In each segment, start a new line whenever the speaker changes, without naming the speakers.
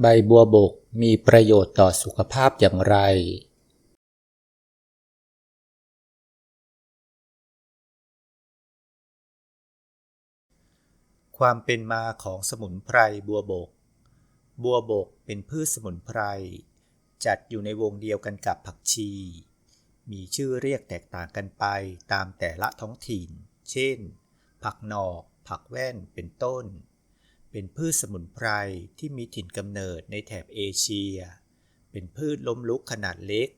ใบบัวบกมีประโยชน์ต่อสุขภาพอย่างไร
ความเป็นมาของสมุนไพรบัวบก บัวบกเป็นพืชสมุนไพร จัดอยู่ในวงเดียวกันกับผักชี มีชื่อเรียกแตกต่างกันไปตามแต่ละท้องถิ่น เช่น ผักหนอก ผักแว่น เป็นต้น เป็นพืชสมุนไพรที่มีถิ่นกำเนิดในแถบเอเชีย เป็นพืชล้มลุกขนาดเล็ก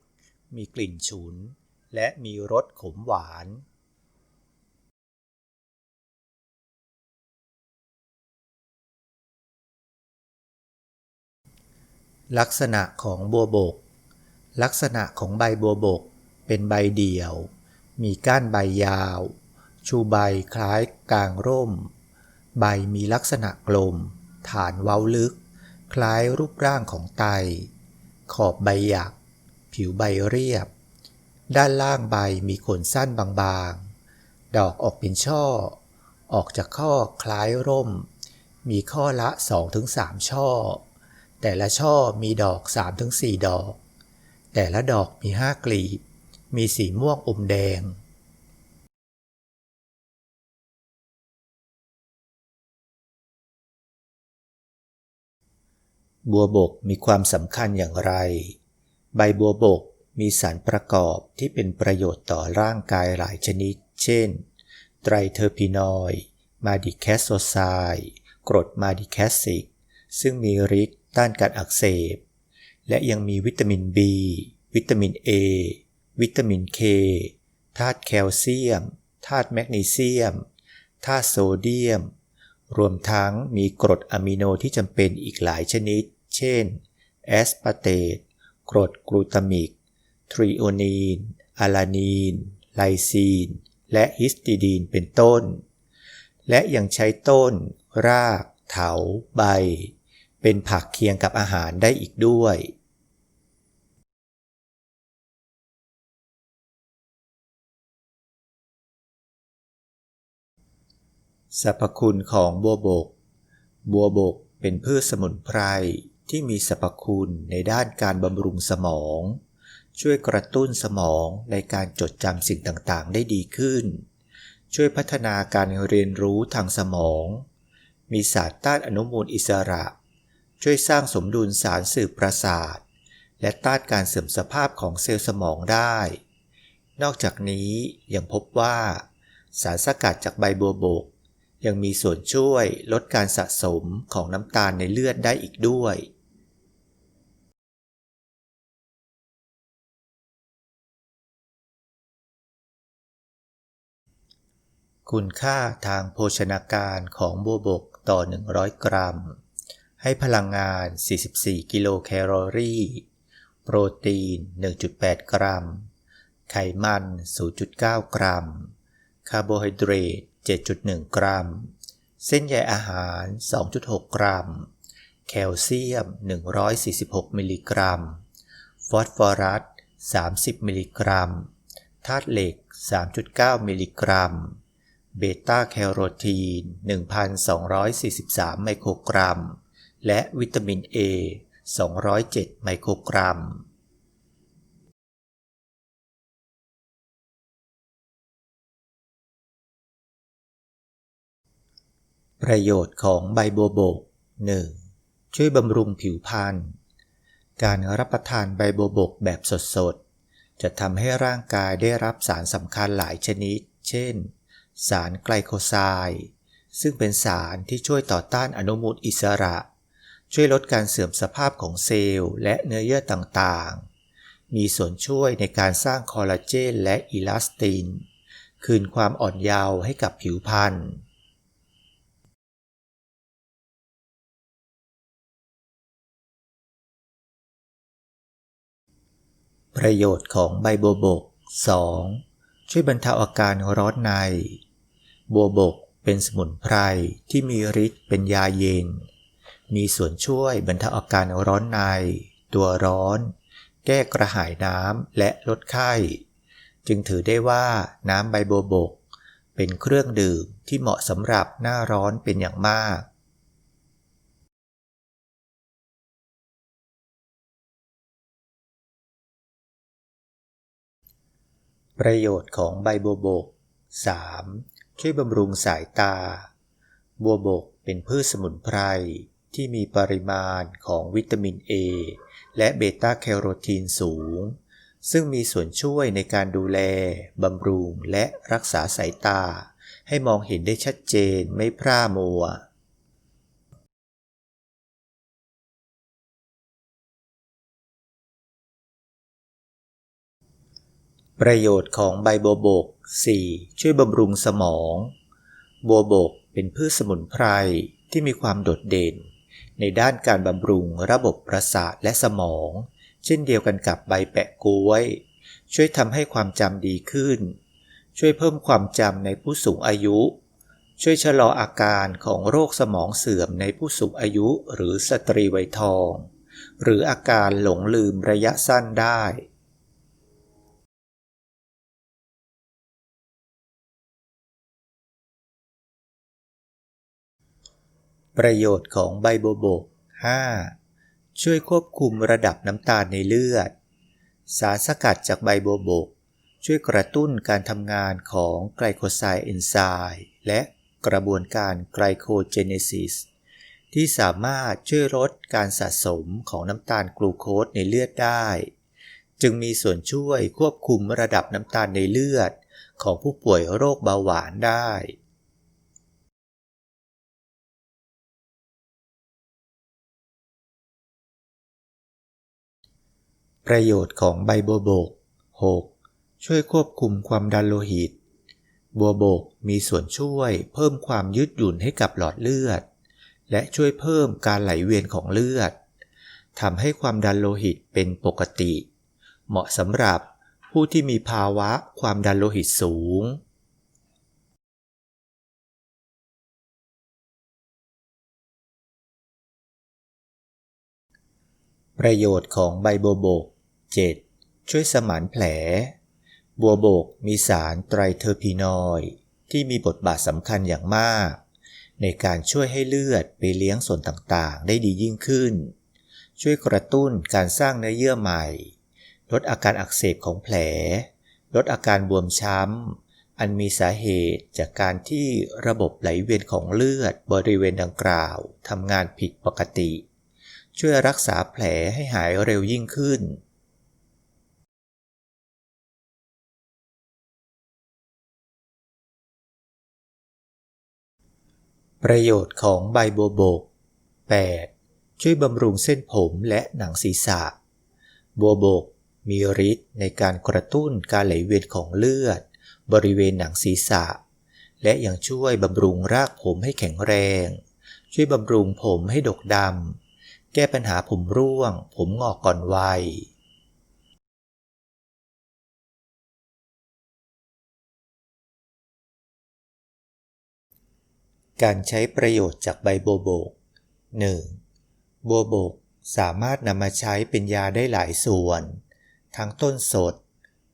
มีกลิ่นฉุน และมีรสขมหวานลักษณะของบัวบก ลักษณะของใบบัวบก เป็นใบเดี่ยว มีก้านใบยาว ชูใบคล้ายกลางร่ม ใบมีลักษณะกลม ฐานเว้าลึก คล้ายรูปร่างของไต ขอบใบหยัก ผิวใบเรียบ ด้านล่างใบมีขนสั้นบางๆ ดอกออกเป็นช่อ ออกจากข้อคล้ายร่ม มีข้อละ 2-3 ช่อ แต่ละช่อมีดอก 3-4 ดอก แต่ละดอกมี 5 กลีบ มีสีม่วงอมแดง บัวบกมีความสำคัญอย่างไร ใบบัวบกมีสารประกอบที่เป็นประโยชน์ต่อร่างกายหลายชนิด เช่น ไตรเทอร์พีนอยด์มาดิแคสโซไซด์กรดมาดิแคสซิก ซึ่งมีฤทธิ์ต้านการอักเสบ และยังมีวิตามิน B วิตามิน A วิตามิน K ธาตุแคลเซียม ธาตุแมกนีเซียม ธาตุโซเดียม รวมทั้งมีกรดอะมิโนที่จำเป็นอีกหลายชนิด เช่น แอสปาร์เตตกรดกลูตามิก ทริโอนีน อะลานีน ไลซีน และฮิสติดีนเป็นต้น และยังใช้ต้น ราก เถา ใบ เป็นผักเคียงกับอาหารได้อีกด้วยสรรพคุณของบัวบก บัวบกเป็นพืชสมุนไพร ที่มีสรรพคุณในด้านการบำรุงสมอง ช่วยกระตุ้นสมองในการจดจำสิ่งต่างๆ ได้ดีขึ้น ช่วยพัฒนาการเรียนรู้ทางสมอง มีสารต้านอนุมูลอิสระ ช่วยสร้างสมดุลสารสื่อประสาท และต้านการเสื่อมสภาพของเซลล์สมองได้ นอกจากนี้ยังพบว่า สารสกัดจากใบบัวบกยังมีส่วนช่วยลดการสะสมของน้ำตาลในเลือดได้อีกด้วย คุณค่าทางโภชนาการของบัวบกต่อ 100 กรัม ให้พลังงาน 44 กิโลแคลอรี่ โปรตีน 1.8 กรัม ไขมัน 0.9 กรัม คาร์โบไฮเดรต 7.1 กรัม เส้นใยอาหาร 2.6 กรัม แคลเซียม 146 มิลลิกรัม ฟอสฟอรัส 30 มิลลิกรัม ธาตุเหล็ก 3.9 มิลลิกรัม เบต้าแคโรทีน 1,243 ไมโครกรัม และวิตามิน A 207 ไมโครกรัม ประโยชน์ของใบบัวบก 1. ช่วยบำรุงผิวพรรณ การรับประทานใบบัวบกแบบสดๆ จะทำให้ร่างกายได้รับสารสำคัญหลายชนิด เช่น สารไกลโคไซด์ซึ่งเป็นสารที่ช่วยต่อต้านอนุมูลอิสระ ช่วยลดการเสื่อมสภาพของเซลล์และเนื้อเยื่อต่างๆ มีส่วนช่วยในการสร้างคอลลาเจนและอิลาสติน คืนความอ่อนเยาว์ให้กับผิวพรรณประโยชน์ของใบบัวบก 2. ช่วยบรรเทาอาการร้อนใน บัวบกเป็นสมุนไพรที่มีฤทธิ์เป็นยาเย็น มีส่วนช่วยบรรเทาอาการร้อนใน ตัวร้อน แก้กระหายน้ำและลดไข้ จึงถือได้ว่าน้ำใบบัวบก เป็นเครื่องดื่มที่เหมาะสำหรับหน้าร้อนเป็นอย่างมากประโยชน์ของใบบัวบก 3. ช่วยบำรุงสายตา บัวบกเป็นพืชสมุนไพรที่มีปริมาณของวิตามิน A และเบต้าแคโรทีนสูง ซึ่งมีส่วนช่วยในการดูแล บำรุงและรักษาสายตา ให้มองเห็นได้ชัดเจนไม่พร่ามัวประโยชน์ของใบบัวบก 4. ช่วยบำรุงสมอง บัวบกเป็นพืชสมุนไพรที่มีความโดดเด่น ในด้านการบำรุงระบบประสาทและสมอง เช่นเดียวกันกับใบแปะกล้วย ช่วยทำให้ความจำดีขึ้น ช่วยเพิ่มความจำในผู้สูงอายุ ช่วยชะลออาการของโรคสมองเสื่อมในผู้สูงอายุหรือสตรีวัยทอง หรืออาการหลงลืมระยะสั้นได้ ประโยชน์ของใบโบวบก 5. ช่วยควบคุมระดับน้ำตาลในเลือด สารสกัดจากใบโบวบก ช่วยกระตุ้นการทำงานของไกลโคไซด์เอนไซม์และกระบวนการไกลโคเจเนซิสที่สามารถช่วยลดการสะสมของน้ำตาลกลูโคสในเลือดได้ จึงมีส่วนช่วยควบคุมระดับน้ำตาลในเลือดของผู้ป่วยโรคเบาหวานได้ ประโยชน์ของใบบัวบก 6. ช่วยควบคุมความดันโลหิต บัวบกมีส่วนช่วยเพิ่มความยืดหยุ่นให้กับหลอดเลือด และช่วยเพิ่มการไหลเวียนของเลือดทำให้ความดันโลหิตเป็นปกติ เหมาะสำหรับผู้ที่มีภาวะความดันโลหิตสูง ประโยชน์ของใบบัวบก 7. ช่วยสมานแผล บัวบกมีสารไตรเทอร์พีนอยที่มีบทบาทสำคัญอย่างมาก ในการช่วยให้เลือดไปเลี้ยงส่วนต่างๆ ได้ดียิ่งขึ้น ช่วยกระตุ้นการสร้างเนื้อเยื่อใหม่ ลดอาการอักเสบของแผล ลดอาการบวมช้ำ อันมีสาเหตุจากการที่ระบบไหลเวียนของเลือดบริเวณดังกล่าวทำงานผิดปกติ ช่วยรักษาแผลให้หายเร็วยิ่งขึ้น ประโยชน์ของใบบัวบก 8. ช่วยบำรุงเส้นผมและหนังศีรษะ บัวบกมีฤทธิ์ในการกระตุ้นการไหลเวียนของเลือด บริเวณหนังศีรษะ และยังช่วยบำรุงรากผมให้แข็งแรง ช่วยบำรุงผมให้ดกดำ แก้ปัญหาผมร่วง ผมงอกก่อนวัย การใช้ประโยชน์จากใบบัวบก 1. บัวบกสามารถนำมาใช้เป็นยาได้หลายส่วน ทั้งต้นสด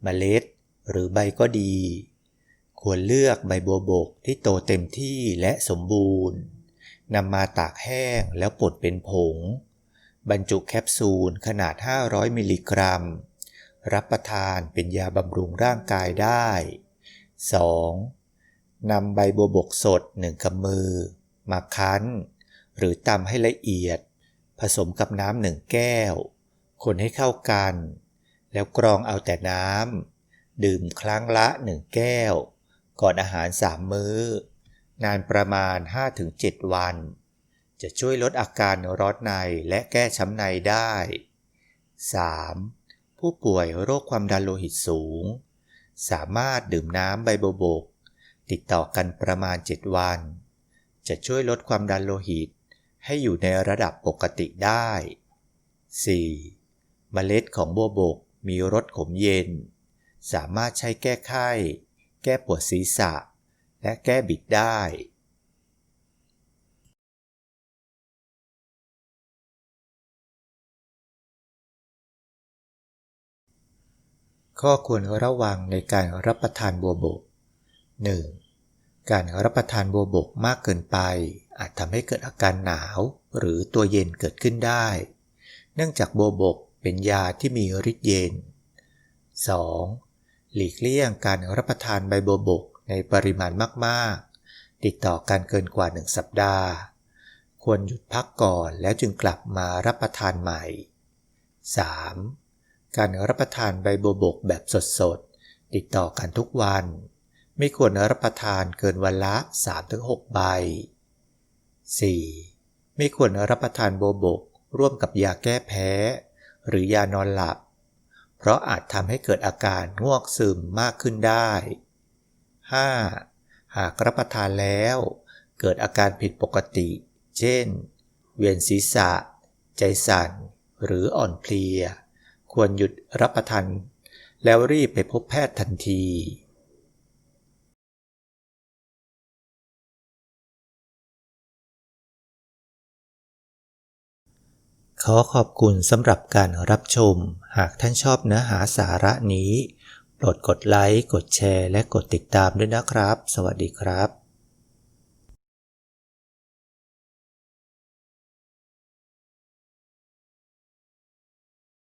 เมล็ด หรือใบก็ดี ควรเลือกใบบัวบกที่โตเต็มที่และสมบูรณ์นำมาตากแห้งแล้วบดเป็นผง บรรจุแคปซูลขนาด 500 มิลลิกรัม รับประทานเป็นยาบำรุงร่างกายได้ 2. นำใบบัวบกสดหนึ่งกำมือ มาคั้น หรือตำให้ละเอียด ผสมกับน้ำหนึ่งแก้ว คนให้เข้ากัน แล้วกรองเอาแต่น้ำ ดื่มครั้งละหนึ่งแก้ว ก่อนอาหารสามมื้อ นานประมาณ 5-7 วัน จะช่วยลดอาการร้อนในและแก้ช้ำในได้ 3. ผู้ป่วยโรคความดันโลหิตสูง สามารถดื่มน้ำใบบัวบก ติดต่อกันประมาณ 7 วัน จะช่วยลดความดันโลหิต ให้อยู่ในระดับปกติได้ 4. เมล็ดของบัวบกมีรสขมเย็น สามารถใช้แก้ไข้ แก้ปวดศีรษะ และแก้บิดได้ข้อควรระวังในการรับประทานบัวบก 1. การรับประทานบัวบกมากเกินไป อาจทำให้เกิดอาการหนาวหรือตัวเย็นเกิดขึ้นได้ เนื่องจากบัวบกเป็นยาที่มีฤทธิ์เย็น 2. หลีกเลี่ยงการรับประทานใบบัวบกในปริมาณมากๆ ติดต่อกันเกินกว่า 1 สัปดาห์ ควรหยุดพักก่อนแล้วจึงกลับมารับประทานใหม่ 3. การรับประทานใบบัวบกแบบสดๆ ติดต่อกันทุกวัน ไม่ควรรับประทานเกินวันละ 3-6 ใบ 4. ไม่ควรรับประทานโบัวบก ร่วมกับยาแก้แพ้ หรือยานอนหลับ เพราะอาจทำให้เกิดอาการง่วงซึมมากขึ้นได้ 5. หากรับประทานแล้ว เกิดอาการผิดปกติ เช่น เวียนศีรษะ ใจสั่น หรืออ่อนเพลีย ควรหยุดรับประทาน แล้วรีบไปพบแพทย์ทันที ขอขอบคุณสำหรับการรับชม หากท่านชอบเนื้อหาสาระนี้ โปรดกดไลค์ กดแชร์ และกดติดตามด้วยนะครับ สวัสดีครับ